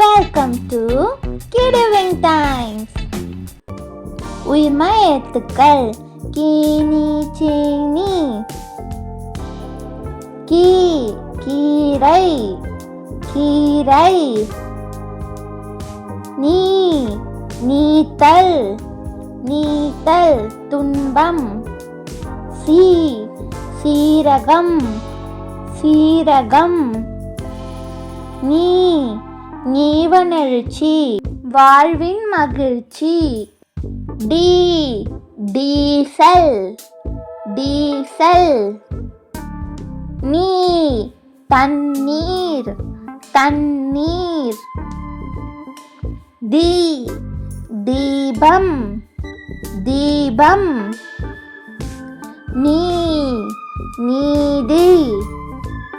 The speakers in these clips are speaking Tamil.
வெல்கம் டு கிடுவிங் டைம்ஸ் உயிர்மை எழுத்துக்கள். கீனி சீனி கீ கீரை. கீரை. நீ நீத்தல். நீத்தல் துன்பம். சீ சீரகம். சீரகம். நீ நீவனெழுச்சி வாழ்வின் மகிழ்ச்சி. டி டீசல் டீசல். நீ தண்ணீர் தண்ணீர். தி தீபம் தீபம். நீ நீதி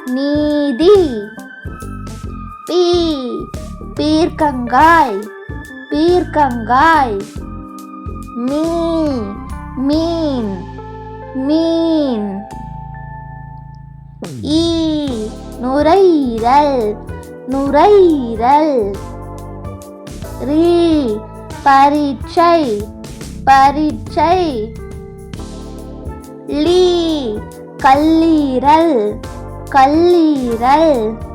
நீதி. பீ பீர்க்கங்காய் பீர்க்கங்காய். மீ மீன் மீன். ஈ நுரையீரல் நுரையீரல். ரீ பரீட்சை பரீட்சை. லீ கல்லீரல் கல்லீரல்.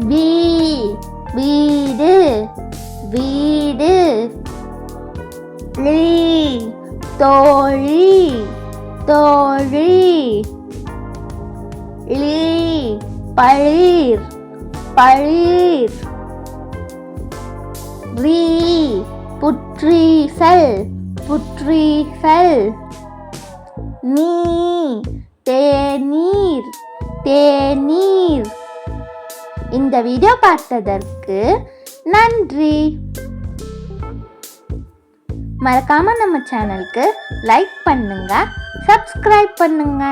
வீ வீடு வீடு. லீ தோழி தோழி. லீ பழீர் பழீர். ரீ புற்றீசல் புற்றீசல். நீ தேநீர் தேநீர். இந்த வீடியோ பார்த்ததற்கு நன்றி. மறக்காம நம்ம சேனலுக்கு லைக் பண்ணுங்க சப்ஸ்கிரைப் பண்ணுங்க.